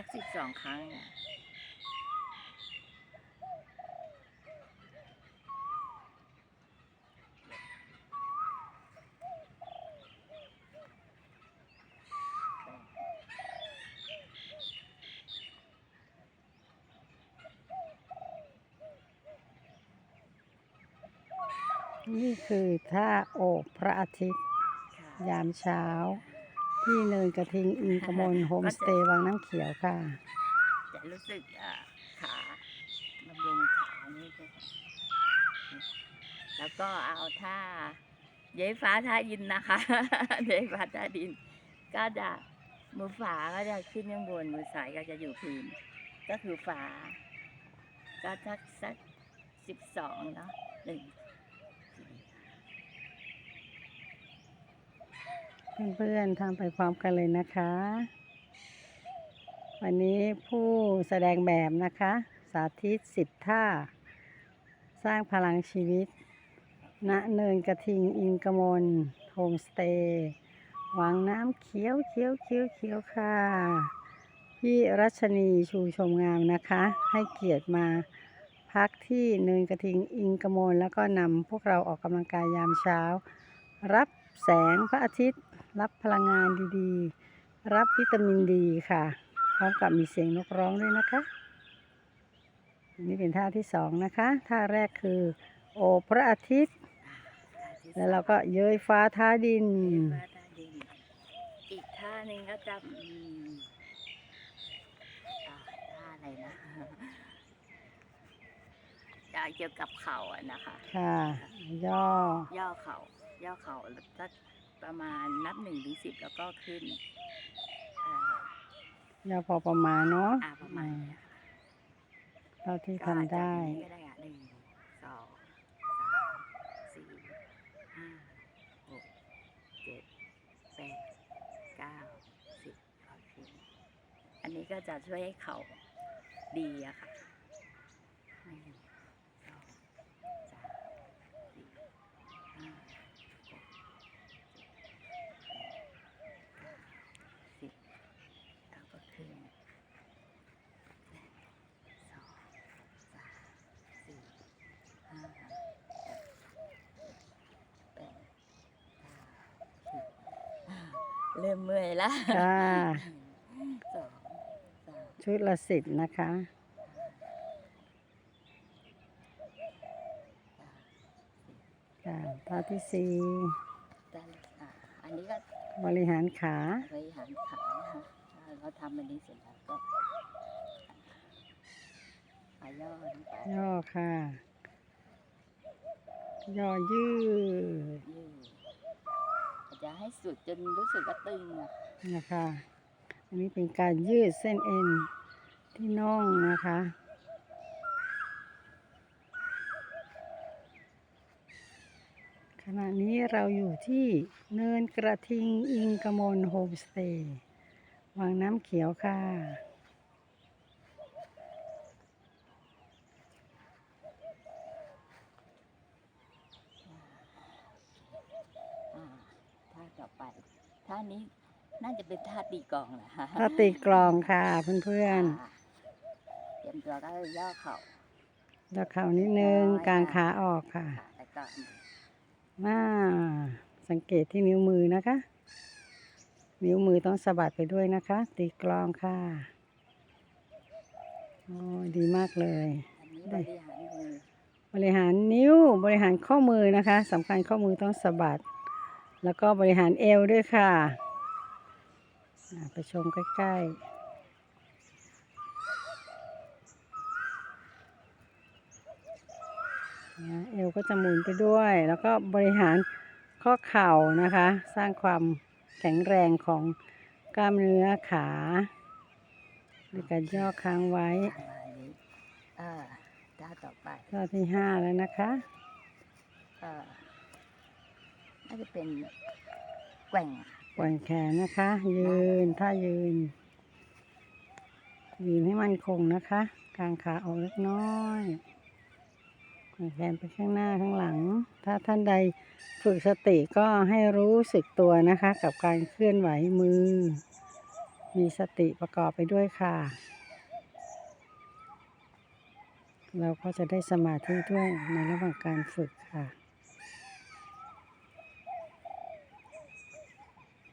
สักสิบสองครั้งอะนี่คือท่าโอบพระอาทิตย์ค่ะยามเช้า ที่เนินกระทิงอิงกมลโฮมสเตย์วังน้ำเขียวค่ะ จะรู้สึกขาบำรุงขานี่ก็แล้วก็เอาท่าเย้ฟ้าท่าดินนะคะเย้ฟ้าท่าดิน ก็จะมือฝาก็จะขึ้นข้างบนมือซ้ายก็จะอยู่พื้นก็คือฝา ก็สักสักสิบสองเนาะหนึ่ง เพื่อนๆทำไปพร้อมกันเลยนะคะ วันนี้ผู้แสดงแบบนะคะ สาธิตสิบท่า สร้างพลังชีวิต ณเนินกระทิงอิงกมลโฮมสเตย์วังน้ำเขียวเขียวเขียวเขียวค่ะ พี่รัชนีชูชมงามนะคะ ให้เกียรติมาพักที่เนินกระทิงอิงกมลแล้วก็นำพวกเราออกกำลังกายยามเช้า รับแสงพระอาทิตย์ รับพลังงานดีๆ รับวิตามินดีค่ะ พร้อมกับมีเสียงนกร้องด้วยนะคะอันนี้เป็นท่าที่สองนะคะ ท่าแรกคือ โอบพระอาทิตย์ แล้วเราก็เย้ยฟ้าท้าดินเย้ยฟ้าท่าดินอีกท่าหนึ่งก็จะอืมอ่าท่าอะไรนะจะเกี่ยวกับเข่าอะนะคะ ค่ะ ย่อ ย่อเข่า ย่อเข่าสัก ประมาณนับหนึ่งถึงสิบแล้วก็ขึ้นเอ่อย่อพอประมาณเนาะอ่าประมาณเนี้ยค่ะเท่าที่ก็อาจทำจะได้อย่างนี้ก็ได้อะหนึ่งสองสามสี่ห้าหกเจ็ดแปดเก้าสิบโอเคอันนี้ก็จะช่วยให้เข่าดีอะค่ะหนึ่งสองสามสี่ห้าหกเจ็ดแปดเก้าสิบแล้วก็ขึ้น สองสามสี่ห้าหกเจ็ดแปดเก้าสิบอ่า เริ่มเมื่อยละค่ะสองสามชุดละสิบนะคะ ค่ะท่าที่สี่ได้เลยอ่าอันนี้ก็บริหารขา บริหารขานะคะอ่าเราทำอันนี้เสร็จแล้วก็อ่าย่อลงไปย่อค่ะ ย่อยืดยืด จะให้สุดจนรู้สึกว่าตึงอะนะคะ อันนี้เป็นการยืดเส้นเอ็นที่น่องนะคะขณะนี้เราอยู่ที่เนินกระทิงอิงกมลโฮมสเตย์วังน้ำเขียวค่ะ อ่าท่าต่อ ไปท่านี้น่าจะเป็นท่าตีกลองแหละฮะถ้าตีกลองค่ะเพื่อนอ่าเตรียมตัวก็ย่อเข่าๆแล้วเข่านิดนึงกางขาออกค่ะค่ะแล้วก็น่าสังเกตที่นิ้วมือนะคะ นิ้วมือต้องสะบัดไปด้วยนะคะ ตีกลองค่ะโอ้ยดีมากเลย อันนี้ได้บริหารมือบริหารนิ้วบริหารข้อมือนะคะสำคัญข้อมือต้องสะบัด แล้วก็บริหารเอวด้วยค่ะอ่าไปชมใกล้ๆนะเอวก็จะหมุนไปด้วย แล้วก็บริหารข้อเข่านะคะ สร้างความแข็งแรงของกล้ามเนื้อขาด้วยการย่อค้างไว้ประมาณนี้เออท่าต่อไปข้อที่ห้าแล้วนะคะเออ น่าจะเป็นแกว่งปล่อยแขนนะคะ ยืนถ้ายืนยืนให้มั่นคงนะคะกางขาออกเล็กน้อยปล่อยแขนไปข้างหน้าข้างหลัง ถ้าท่านใดฝึกสติก็ให้รู้สึกตัวนะคะ กับการเคลื่อนไหวมือ มีสติประกอบไปด้วยค่ะ เราก็จะได้สมาธิด้วยในระหว่างการฝึกค่ะ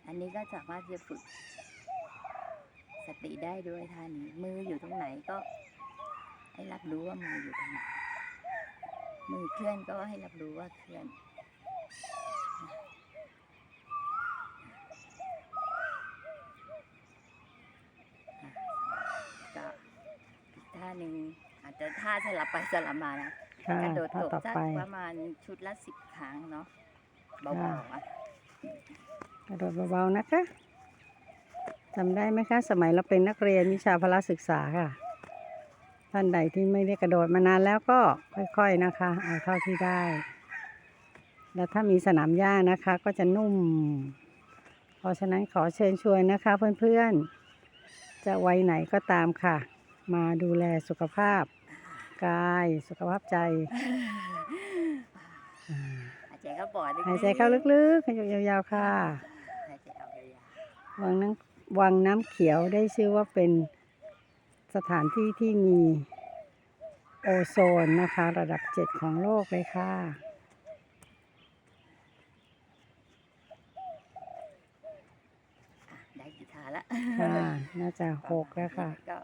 อันนี้ก็สามารถจะฝึก สติได้ด้วยท่านี้ มืออยู่ตรงไหนก็ให้รับรู้ว่ามืออยู่ตรงไหน มือเคลื่อนก็ให้รับรู้ว่าเคลื่อนก็อีกท่าหนึ่งอาจจะท่าสลับไปสลับมานะค่ะกระโดดท่าตบต่อสักไปประมาณชุดละสิบครั้งเนาะเบาๆอะ กระโดดเบาๆนะคะจำได้ไหมคะ สมัยเราเป็นนักเรียนวิชาพละศึกษาค่ะ ท่านใดที่ไม่ได้กระโดดมานานแล้วก็ค่อยๆนะคะเอาเท่าที่ได้ แล้วถ้ามีสนามหญ้านะคะก็จะนุ่ม เพราะฉะนั้นขอเชิญชวนนะคะ เพื่อนๆ จะวัยไหนก็ตามค่ะ มาดูแลสุขภาพกายสุขภาพใจอ่าหายใจเข้าปอดลึกๆหายใจเข้าลึกๆหายใจยาวๆค่ะ หายใจออกยา ววังน้ำวังน้ำเขียวได้ชื่อว่าเป็นสถานที่ที่มีโอโซนนะคะ ระดับเจ็ดของโลกเลยค่ะๆอะได้กี่ท่าละค่ะน่าจะหกแล้วค่ะก็